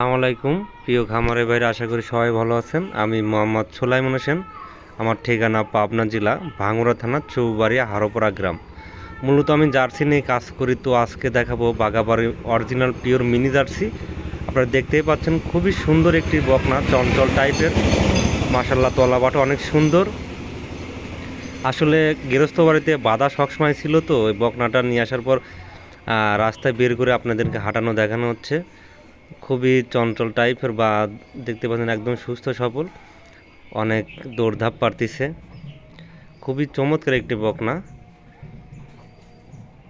আসসালামু আলাইকুম। প্রিয় খামারে বাইরে আশা করি সবাই ভালো আছেন। আমি মোহাম্মদ সোলাইমন হোসেন। আমার ঠিকানা পাবনা জেলা, ভাঙ্গুড়া থানা, চৌবাড়িয়া, হারোপাড়া গ্রাম। মূলত আমি জার্সি নিয়ে কাজ করি, তো আজকে দেখাবো Bagabari original pure mini jersey. আপনারা দেখতেই পাচ্ছেন, খুবই সুন্দর একটি বকনা, চঞ্চল টাইপের। মাসাল্লাহ তলাবাটা অনেক সুন্দর। আসলে গৃহস্থ বাড়িতে বাধা সবসময় ছিল তো, ওই বকনাটা নিয়ে আসার পর রাস্তায় বের করে আপনাদেরকে হাঁটানো, দেখানো হচ্ছে। খুবই চঞ্চল টাইপের বা দেখতে পাচ্ছেন একদম সুস্থ, সবল। অনেক দৌড়ধাপ পারতিছে। খুবই চমৎকার একটি বকনা।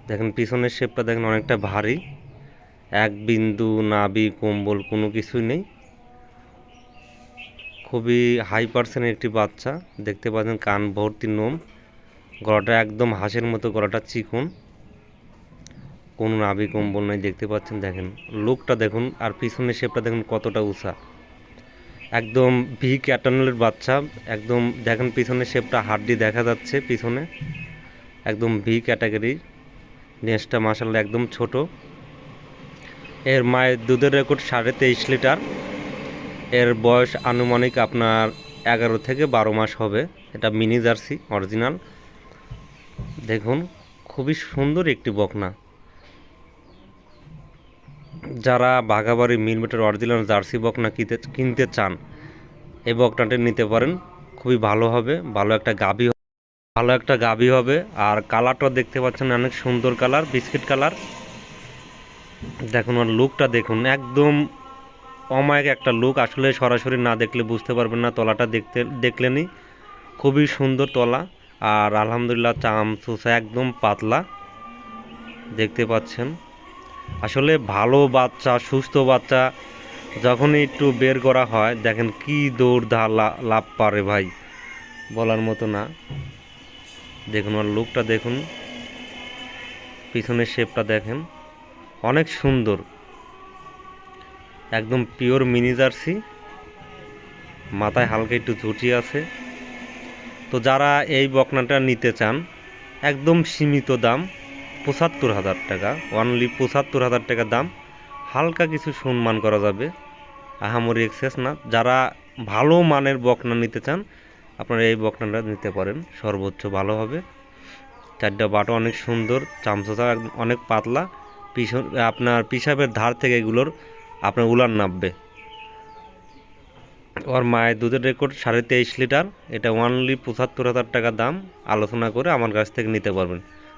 দেখেন পিছনের শেপটা দেখেন অনেকটা ভারী। এক বিন্দু নাবি কম্বল কোনো কিছুই নেই। খুবই হাই পার্সেন্টের একটি বাচ্চা। দেখতে পাচ্ছেন কান ভর্তি নোম। গলাটা একদম হাঁসের মতো, গলাটা চিকন। কোনো নাভি কম্বল নেই, দেখতে পাচ্ছেন, দেখেন। লুকটা দেখুন, আর পিছনের শেপটা দেখুন কতটা উঁচা। একদম ভি ক্যাটানলের বাচ্চা, একদম, দেখেন পিছনের শেপটা হাড্ডি দেখা যাচ্ছে পিছনে। একদম ভি ক্যাটাগরি নেসটা মাসাল্লাহ একদম ছোট। এর মায়ের দুধের রেকর্ড সাড়ে তেইশ লিটার। এর বয়স আনুমানিক আপনার এগারো থেকে বারো মাস হবে। এটা মিনি জার্সি, অরিজিনাল। দেখুন, খুবই সুন্দর একটি বকনা। যারা বাঘাবাড়ি মিলমিটার অরিজিনাল জার্সি বকনা কিনতে কিনতে চান, এই বকনাটি নিতে পারেন। খুবই ভালো হবে, ভালো একটা গাবি ভালো একটা গাবি হবে। আর কালারটা দেখতে পাচ্ছেন অনেক সুন্দর কালার বিস্কিট কালার দেখুন ওর লুকটা দেখুন, একদম অমায়িক একটা লুক আসলে সরাসরি না দেখলে বুঝতে পারবেন না, তলাটা দেখতে দেখলেনি খুবই সুন্দর তলা, আর আলহামদুলিল্লাহ চাম চুষা একদম পাতলা। দেখতে পাচ্ছেন। আসলে ভালো বাচ্চা, সুস্থ বাচ্চা যখনই একটু বের করা হয়, দেখেন কি দৌড় ধা লাভ পারে ভাই। বলার মতো না। দেখুন, ওর লুকটা দেখুন। পিছনের শেপটা দেখেন। অনেক সুন্দর। একদম পিওর মিনি জার্সি মাথায় হালকা একটু ঝুটি আছে। তো যারা এই বকনাটা নিতে চান, একদম সীমিত দাম। পঁচাত্তর হাজার টাকা অনলি পঁচাত্তর হাজার টাকা দাম। হালকা কিছু সম্মান করা যাবে, আহামরি এক্সেস না। যারা ভালো মানের বকনা নিতে চান, আপনারা এই বকনাটা নিতে পারেন। সর্বোচ্চ ভালো হবে। চারটা বাটা অনেক সুন্দর চামচা অনেক পাতলা। পিছন, আপনার পিসাবের ধার থেকে এগুলোর আপনার উলান নামবে। ওর মায়ের দুধের রেকর্ড সাড়ে তেইশ লিটার। এটা ওয়ানলি পঁচাত্তর হাজার টাকা দাম। আলোচনা করে আমার কাছ থেকে নিতে পারবেন।